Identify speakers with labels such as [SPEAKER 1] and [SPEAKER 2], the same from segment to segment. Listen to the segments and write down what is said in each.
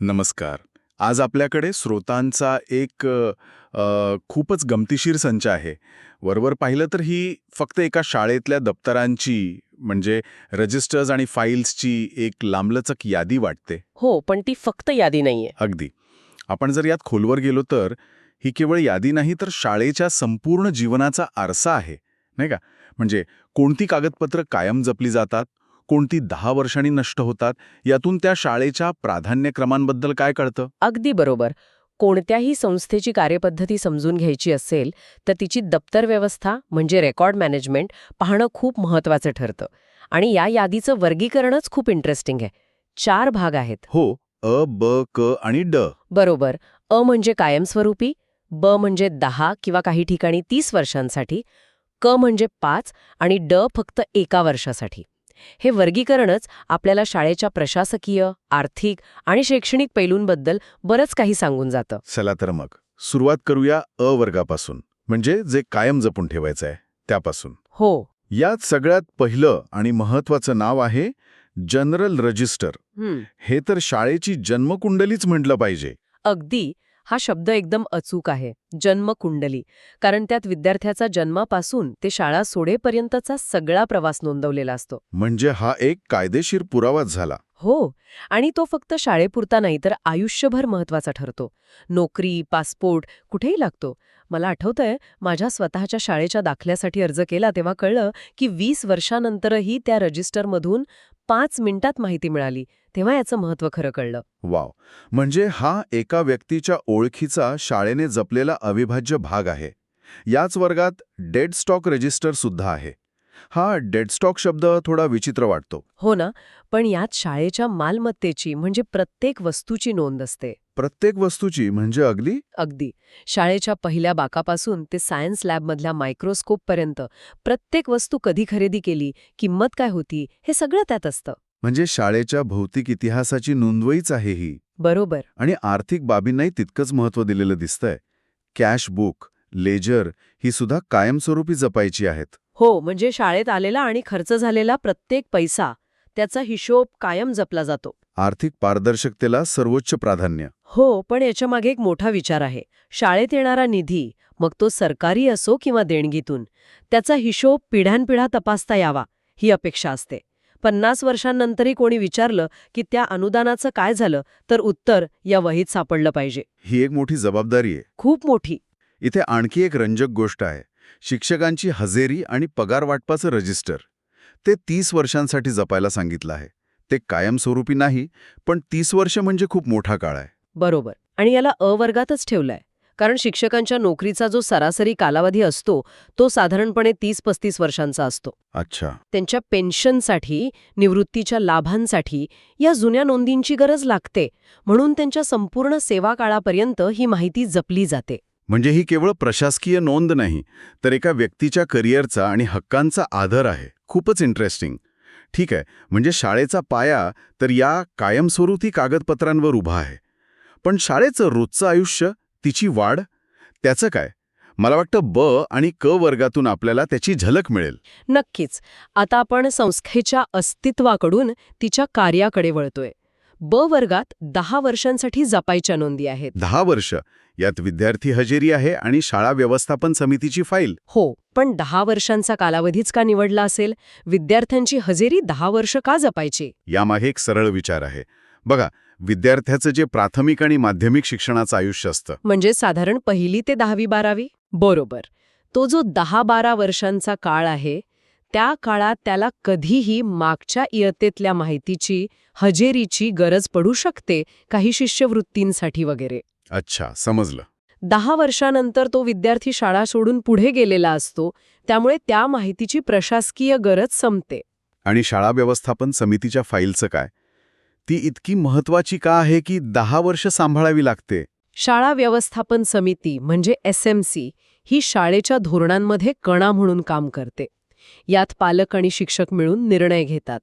[SPEAKER 1] नमस्कार. आज आपल्याकडे स्रोतांचा एक अ, खूपच गमतीशीर संच आहे. वरवर पाहिलं तर ही फक्त एका शाळेतल्या दप्तरांची म्हणजे रजिस्टर्स आणि फाईल्सची एक लांबलचक यादी वाटते.
[SPEAKER 2] हो पण ती फक्त यादी नाहीये.
[SPEAKER 1] अगदी. आपण जर यात खोलवर गेलो तर ही केवळ यादी नाही तर शाळेच्या संपूर्ण जीवनाचा आरसा आहे. नाही का? म्हणजे कोणती कागदपत्र कायम जपली जातात? कोणती दहा वर्षांनी नष्ट होतात यातून त्या शाळेच्या प्राधान्यक्रमांबद्दल काय कळतं?
[SPEAKER 2] अगदी बरोबर. कोणत्याही संस्थेची कार्यपद्धती समजून घ्यायची असेल तर तिची दप्तर व्यवस्था म्हणजे रेकॉर्ड मॅनेजमेंट पाहणं खूप महत्वाचं ठरतं. आणि या यादीचं वर्गीकरणच खूप इंटरेस्टिंग आहे. चार भाग आहेत.
[SPEAKER 1] हो अ ब क आणि ड.
[SPEAKER 2] बरोबर. अ म्हणजे कायमस्वरूपी ब म्हणजे दहा किंवा काही ठिकाणी तीस वर्षांसाठी क म्हणजे पाच आणि ड फक्त एका वर्षासाठी. हे वर्गीकरणच आपल्याला शाळेच्या प्रशासकीय आर्थिक आणि शैक्षणिक पैलूंबद्दल बरंच काही सांगून जातं.
[SPEAKER 1] चला तर मग. सुरुवात करूया अ वर्गापासून. म्हणजे जे कायम जपून ठेवायचं आहे त्यापासून.
[SPEAKER 2] हो.
[SPEAKER 1] यात सगळ्यात पहिलं आणि महत्वाचं नाव आहे जनरल रजिस्टर.
[SPEAKER 2] हं,
[SPEAKER 1] हे तर शाळेची जन्मकुंडलीच म्हटलं पाहिजे.
[SPEAKER 2] अगदी. हा शब्द एकदम अचूक आहे जन्मकुंडली. कारण त्यात विद्यार्थ्याचा जन्मापासून ते शाळा सोडेपर्यंतचा सगळा प्रवास नोंदवलेला असतो.
[SPEAKER 1] म्हणजे हा एक कायदेशीर पुरावाच झाला.
[SPEAKER 2] हो आणि तो फक्त शाळेपुरता नाही तर आयुष्यभर महत्त्वाचा ठरतो. नोकरी पासपोर्ट कुठेही लागतो. मला आठवतंय माझ्या स्वतःच्या शाळेच्या दाखल्यासाठी अर्ज केला तेव्हा कळलं की वीस वर्षानंतरही त्या रजिस्टरमधून पाच मिनिटात माहिती मिळाली तेव्हा याचं महत्त्व खरं कळलं.
[SPEAKER 1] वाव. म्हणजे हा एका व्यक्तीच्या ओळखीचा शाळेने जपलेला अविभाज्य भाग आहे. याच वर्गात डेड स्टॉक रजिस्टर सुद्धा आहे. हा डेड स्टॉक शब्द थोडा विचित्र वाटतो.
[SPEAKER 2] हो ना पण यात शाळेच्या मालमत्तेची म्हणजे प्रत्येक वस्तूची नोंद असते.
[SPEAKER 1] प्रत्येक वस्तूची म्हणजे अगदी?
[SPEAKER 2] अगदी. शाळेच्या पहिल्या बाकापासून ते सायन्स लॅबमधल्या मायक्रोस्कोपपर्यंत प्रत्येक वस्तू कधी खरेदी केली किंमत काय होती हे सगळं त्यात असतं.
[SPEAKER 1] म्हणजे शाळेच्या भौतिक इतिहासाची नोंदवहीच आहे ही.
[SPEAKER 2] बरोबर.
[SPEAKER 1] आणि आर्थिक बाबींनाही तितकंच महत्त्व दिलेलं दिसतंय. कॅश बुक लेजर ही सुद्धा कायमस्वरूपी जपायची आहेत.
[SPEAKER 2] हो म्हणजे शाळेत आलेला आणि खर्च झालेला प्रत्येक पैसा त्याचा हिशोब कायम जपला जातो.
[SPEAKER 1] आर्थिक पारदर्शकतेला सर्वोच्च प्राधान्य.
[SPEAKER 2] हो पण याच्यामागे एक मोठा विचार आहे. शाळेत येणारा निधी मग तो सरकारी असो किंवा देणगीतून त्याचा हिशोब पिढ्यानपिढ्या तपासता यावा ही अपेक्षा असते. पन्नास वर्षांनंतरही कोणी विचारलं की त्या अनुदानाचं काय झालं तर उत्तर या वहीत सापडलं पाहिजे.
[SPEAKER 1] ही एक मोठी जबाबदारी आहे.
[SPEAKER 2] खूप मोठी.
[SPEAKER 1] इथे आणखी एक रंजक गोष्ट आहे. शिक्षकांची हजेरी आणि पगार वाटपाचं रजिस्टर. ते तीस वर्षांसाठी जपायला सांगितलं आहे. ते कायमस्वरूपी नाही पण तीस वर्ष म्हणजे खूप मोठा काळ आहे.
[SPEAKER 2] बरोबर. आणि याला अवर्गातच ठेवलंय. कारण शिक्षकांच्या नोकरीचा जो सरासरी कालावधी असतो तो साधारणपणे तीस पस्तीस वर्षांचा असतो.
[SPEAKER 1] अच्छा.
[SPEAKER 2] त्यांच्या पेन्शनसाठी निवृत्तीच्या लाभांसाठी या जुन्या नोंदींची गरज लागते. म्हणून त्यांच्या संपूर्ण सेवा काळापर्यंत ही माहिती जपली जाते.
[SPEAKER 1] म्हणजे ही केवळ प्रशासकीय नोंद नाही तर एका व्यक्तीच्या करिअरचा आणि हक्कांचा आधार आहे. खूपच इंटरेस्टिंग ठीक आहे म्हणजे शाळेचा पाया तर या कायमस्वरूपी कागदपत्रांवर उभा आहे. पण शाळेचं रोजचं आयुष्य तिची वाढ त्याचं काय? मला वाटतं ब आणि क वर्गातून आपल्याला त्याची झलक मिळेल.
[SPEAKER 2] नक्कीच. आता आपण संस्थेच्या अस्तित्वाकडून तिच्या कार्याकडे वळतोय. ब वर्गात दहा वर्षांसाठी जपायच्या नोंदी आहेत.
[SPEAKER 1] दहा वर्ष. यात विद्यार्थी हजेरी आहे आणि शाळा व्यवस्थापन समितीची फाईल.
[SPEAKER 2] हो पण दहा वर्षांचा कालावधीच का निवडला असेल? विद्यार्थ्यांची हजेरी दहा वर्ष का जपायची?
[SPEAKER 1] यामागे एक सरळ विचार आहे. बघा विद्यार्थ्याचं जे प्राथमिक आणि माध्यमिक शिक्षणाचं आयुष्य असतं.
[SPEAKER 2] म्हणजे साधारण पहिली ते दहावी बारावी? बरोबर. तो जो दहा बारा वर्षांचा काळ आहे त्या काळात त्याला कधीही मागच्या इयत्तेतल्या माहितीची हजेरीची गरज पडू शकते काही शिष्यवृत्तींसाठी वगैरे.
[SPEAKER 1] अच्छा समजलं.
[SPEAKER 2] दहा वर्षानंतर तो विद्यार्थी शाळा सोडून पुढे गेलेला असतो त्यामुळे त्या माहितीची प्रशासकीय गरज संपते.
[SPEAKER 1] आणि शाळा व्यवस्थापन समितीच्या फाईलचं काय? ती इतकी महत्वाची का आहे की दहा वर्ष सांभाळावी लागते?
[SPEAKER 2] शाळा व्यवस्थापन समिती म्हणजे एस ही शाळेच्या धोरणांमध्ये कणा म्हणून काम करते. यात पालक आणि शिक्षक मिळून निर्णय घेतात.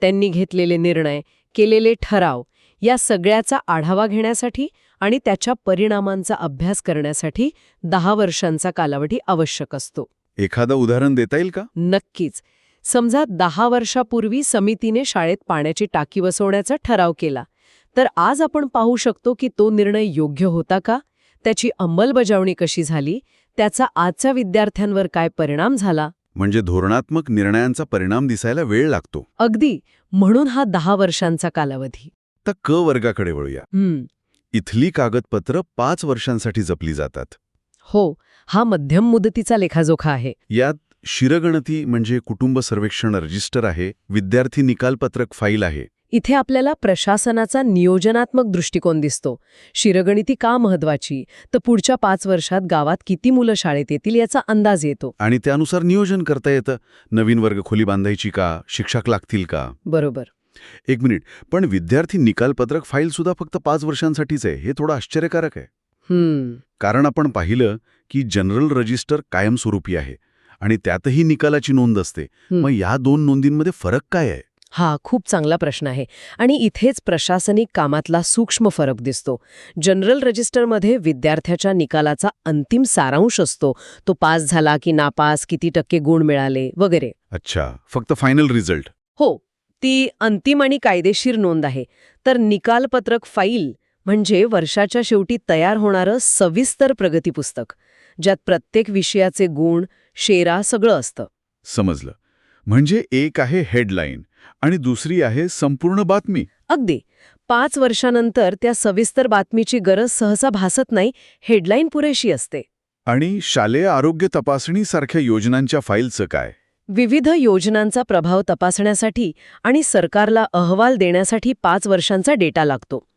[SPEAKER 2] त्यांनी घेतलेले निर्णय केलेले ठराव या सगळ्याचा आढावा घेण्यासाठी आणि त्याच्या परिणामांचा अभ्यास करण्यासाठी दहा वर्षांचा कालावधी आवश्यक असतो.
[SPEAKER 1] एखादं उदाहरण देता येईल का?
[SPEAKER 2] नक्कीच. समजा दहा वर्षापूर्वी समितीने शाळेत पाण्याची टाकी बसवण्याचा ठराव केला. तर आज आपण पाहू शकतो की तो निर्णय योग्य होता का? त्याची अंमलबजावणी कशी झाली? त्याचा आजच्या विद्यार्थ्यांवर काय परिणाम झाला?
[SPEAKER 1] म्हणजे धोरणात्मक निर्णयांचा परिणाम दिसायला वेळ लागतो.
[SPEAKER 2] अगदी. म्हणून हा दहा वर्षांचा कालावधी.
[SPEAKER 1] तर क वर्गाकडे वळूया. इथली कागदपत्र पाच वर्षांसाठी जपली जातात.
[SPEAKER 2] हो हा मध्यम मुदतीचा लेखाजोखा आहे.
[SPEAKER 1] यात शिरगणती म्हणजे कुटुंब सर्वेक्षण रजिस्टर आहे विद्यार्थी निकालपत्रक फाईल आहे
[SPEAKER 2] इथे आपल्याला प्रशासनाचा नियोजनात्मक दृष्टिकोन दिसतो. शिरगणिती का महत्वाची तर पुढच्या पाच वर्षात गावात किती मुलं शाळेत येतील याचा अंदाज येतो.
[SPEAKER 1] आणि त्यानुसार नियोजन करता येतं. नवीन वर्ग खोली बांधायची का? शिक्षक लागतील का?
[SPEAKER 2] बरोबर.
[SPEAKER 1] एक मिनिट. पण विद्यार्थी निकालपत्रक फाईल सुद्धा फक्त पाच वर्षांसाठीच आहे. हे थोडं आश्चर्यकारक आहे.
[SPEAKER 2] हम्म.
[SPEAKER 1] कारण आपण पाहिलं की जनरल रजिस्टर कायमस्वरूपी आहे. आणि त्यातही निकालाची नोंद असते. मग या दोन नोंदींमध्ये फरक काय आहे?
[SPEAKER 2] हा खूप चांगला प्रश्न आहे. आणि इथेच प्रशासनिक कामातला सूक्ष्म फरक दिसतो. जनरल रजिस्टरमध्ये विद्यार्थ्याच्या निकालाचा अंतिम सारांश असतो. तो पास झाला की नापास किती टक्के गुण मिळाले वगैरे.
[SPEAKER 1] अच्छा फक्त फायनल रिझल्ट.
[SPEAKER 2] हो ती अंतिम आणि कायदेशीर नोंद आहे. तर निकालपत्रक फाईल म्हणजे वर्षाच्या शेवटी तयार होणारं सविस्तर प्रगती पुस्तक ज्यात प्रत्येक विषयाचे गुण शेरा सगळं असतं.
[SPEAKER 1] समजलं. म्हणजे एक आहे हेडलाईन आणि दुसरी आहे संपूर्ण बातमी.
[SPEAKER 2] अगदी. पाच वर्षानंतर त्या सविस्तर बातमीची गरज सहसा भासत नाही हेडलाईन पुरेशी असते.
[SPEAKER 1] आणि शालेय आरोग्य तपासणीसारख्या योजनांच्या फाईलचं काय?
[SPEAKER 2] विविध योजनांचा प्रभाव तपासण्यासाठी आणि सरकारला अहवाल देण्यासाठी पाच वर्षांचा डेटा लागतो.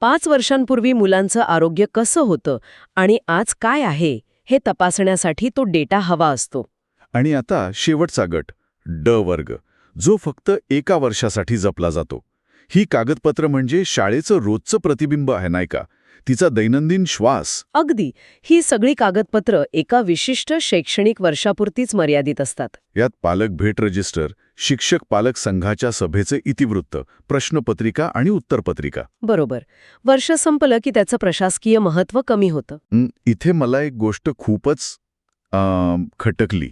[SPEAKER 2] पाच वर्षांपूर्वी मुलांचं आरोग्य कसं होतं आणि आज काय आहे हे तपासण्यासाठी तो डेटा हवा असतो.
[SPEAKER 1] आणि आता शेवटचा गट. ड वर्ग जो फक्त एका वर्षासाठी जपला जातो. ही कागदपत्र म्हणजे शाळेचं रोजचं प्रतिबिंब आहे नाही का? तिचा दैनंदिन श्वास.
[SPEAKER 2] अगदी. ही सगळी कागदपत्र एका विशिष्ट शैक्षणिक वर्षापुरतीच मर्यादित असतात.
[SPEAKER 1] यात पालक भेट रजिस्टर शिक्षक पालक संघाच्या सभेचे इतिवृत्त प्रश्नपत्रिका आणि उत्तरपत्रिका.
[SPEAKER 2] बरोबर. वर्ष संपलं की त्याचं प्रशासकीय महत्त्व कमी होतं.
[SPEAKER 1] इथे मला एक गोष्ट खूपच खटकली.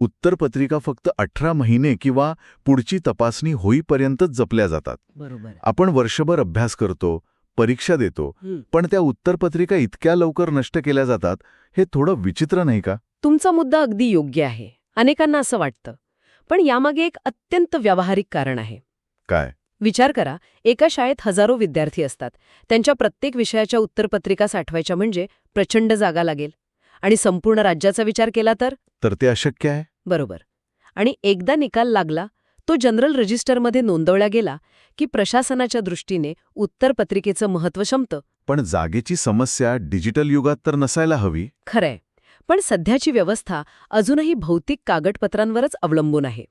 [SPEAKER 1] उत्तरपत्रिका फक्त अठरा महिने किंवा पुढची तपासणी होईपर्यंतच जपल्या जातात.
[SPEAKER 2] बरोबर
[SPEAKER 1] आपण वर्षभर अभ्यास करतो परीक्षा देतो पण त्या उत्तरपत्रिका इतक्या लवकर नष्ट केल्या जातात हे थोडं विचित्र नाही का?
[SPEAKER 2] तुमचा मुद्दा अगदी योग्य आहे. अनेकांना असं वाटतं. पण यामागे एक अत्यंत व्यावहारिक कारण आहे.
[SPEAKER 1] काय?
[SPEAKER 2] विचार करा एका शाळेत हजारो विद्यार्थी असतात. त्यांच्या प्रत्येक विषयाच्या उत्तरपत्रिका साठवायच्या म्हणजे प्रचंड जागा लागेल. आणि संपूर्ण राज्याचा विचार केला तर?
[SPEAKER 1] तर ते अशक्य आहे.
[SPEAKER 2] बरोबर. आणि एकदा निकाल लागला तो जनरल रजिस्टरमध्ये नोंदवला गेला की प्रशासनाच्या दृष्टीने उत्तरपत्रिकेचं महत्त्व शमतं.
[SPEAKER 1] पण जागेची समस्या डिजिटल युगात तर नसायला हवी.
[SPEAKER 2] खरंय. पण सध्याची व्यवस्था अजूनही भौतिक कागदपत्रांवरच अवलंबून आहे.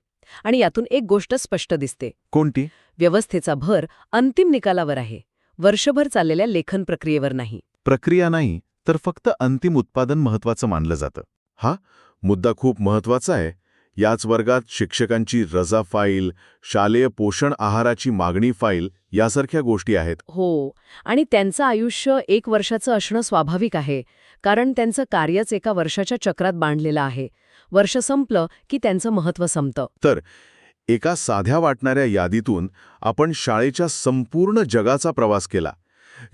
[SPEAKER 2] आणि यातून एक गोष्ट स्पष्ट दिसते.
[SPEAKER 1] कोणती?
[SPEAKER 2] व्यवस्थेचा भर अंतिम निकालावर आहे. वर्षभर चाललेल्या लेखन प्रक्रियेवर नाही.
[SPEAKER 1] प्रक्रिया नाही. तर फक्त अंतिम उत्पादन महत्वाचं मानलं जातं. हा मुद्दा खूप महत्त्वाचा आहे. याच वर्गात शिक्षकांची रजा फाईल शालेय पोषण आहाराची मागणी फाईल यासारख्या गोष्टी आहेत.
[SPEAKER 2] हो आणि त्यांचं आयुष्य एक वर्षाचं असणं स्वाभाविक आहे कारण त्यांचं कार्यच एका वर्षाच्या चक्रात बांधलेलं आहे. वर्ष संपलं की त्यांचं महत्त्व संपतं.
[SPEAKER 1] एका साध्या वाटणाऱ्या यादीतून आपण शाळेच्या संपूर्ण जगाचा प्रवास केला.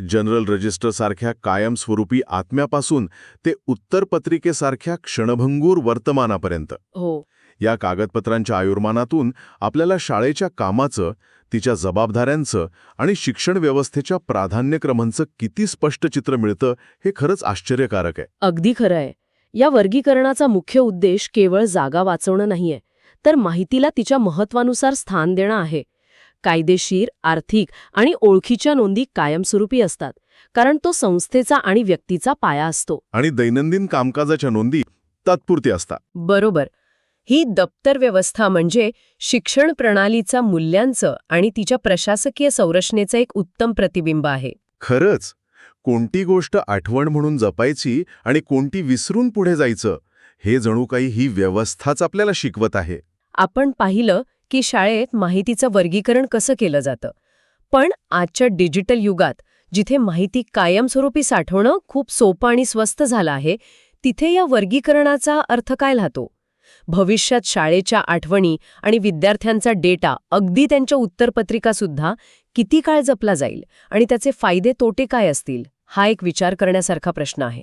[SPEAKER 1] जनरल रजिस्टरसारख्या कायमस्वरूपी आत्म्यापासून ते उत्तरपत्रिकेसारख्या क्षणभंगूर वर्तमानापर्यंत.
[SPEAKER 2] हो.
[SPEAKER 1] या कागदपत्रांच्या आयुर्मानातून आपल्याला शाळेच्या कामाचं तिच्या जबाबदाऱ्यांचं आणि शिक्षण व्यवस्थेच्या प्राधान्यक्रमांचं किती स्पष्ट चित्र मिळतं हे खरंच आश्चर्यकारक आहे.
[SPEAKER 2] अगदी खरं आहे. या वर्गीकरणाचा मुख्य उद्देश केवळ जागा वाचवणं नाहीये तर माहितीला तिच्या महत्वानुसार स्थान देणं आहे. कायदेशीर आर्थिक आणि ओळखीच्या नोंदी कायमस्वरूपी असतात कारण तो संस्थेचा आणि व्यक्तीचा पाया असतो.
[SPEAKER 1] आणि दैनंदिन कामकाजाच्या नोंदी तात्पुरती असतात.
[SPEAKER 2] बरोबर. ही दप्तर व्यवस्था म्हणजे शिक्षण प्रणालीचा मूल्यांचं आणि तिच्या प्रशासकीय संरचनेचं एक उत्तम प्रतिबिंब आहे.
[SPEAKER 1] खरंच कोणती गोष्ट आठवण म्हणून जपायची आणि कोणती विसरून पुढे जायचं हे जणू काही ही व्यवस्थाच आपल्याला शिकवत आहे.
[SPEAKER 2] आपण पाहिलं की शाळेत माहितीचं वर्गीकरण कसं केलं जातं? पण आजच्या डिजिटल युगात जिथे माहिती कायमस्वरूपी साठवणं खूप सोपं आणि स्वस्त झालं आहे तिथे या वर्गीकरणाचा अर्थ काय राहतो? भविष्यात शाळेच्या आठवणी आणि विद्यार्थ्यांचा डेटा अगदी त्यांच्या उत्तरपत्रिकासुद्धा किती काळ जपला जाईल आणि त्याचे फायदे तोटे काय असतील? हा एक विचार करण्यासारखा प्रश्न आहे.